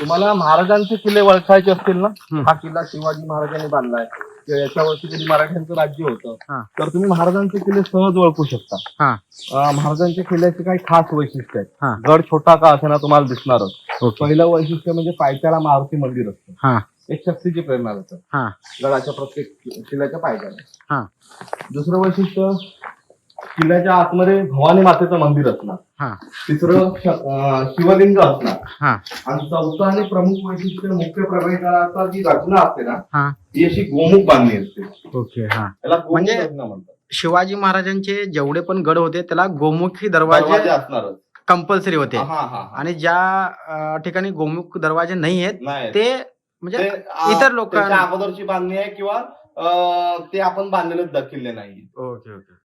तुम्हाला महाराजांचे किल्ले ओळखायचे असतील ना. हा किल्ला शिवाजी महाराजांनी बांधलाय. किंवा याच्यावरती कधी मराठ्यांचं राज्य. होतं. तर तुम्ही महाराजांचे किल्ले सहज ओळखू शकता. हा. अं, महाराजांच्या किल्ल्याचे काही खास वैशिष्ट्य हा. आहेत गड छोटा का असे ना तुम्हाला दिसणारच ओके. पहिलं वैशिष्ट्य म्हणजे पायथ्याला मारुती मंदिर असतं. हा. एक शक्तीची प्रेरणा देतं. हा. गडाच्या प्रत्येक किल्ल्याच्या पायथ्याला. हा. दुसरं वैशिष्ट्य किल्ल्याच्या आतमध्ये भवानी मातेचं मंदिर असणार. हा. तिसरं शिवलिंग असणार. हा. आणि चौथं आणि प्रमुख वैशिष्ट्य मुख्य प्रवेशद्वाराचा जी रचना असते ना हा. ती अशी गोमुख बांधणी असते. ओके हा. त्याला म्हणजे- शिवाजी महाराजांचे जेवढे पण गड होते त्याला गोमुखी दरवाजे दरवाजे असणारच. कंपल्सरी होते. हा हा हा आणि ज्या ठिकाणी गोमुख दरवाजे नाही आहेत ते म्हणजे इतर लोकां- त्याच्या अगोदरची बांधणी आहे किंवा ते आपण बांधलेले द- किल्ले नाही ओके ओके.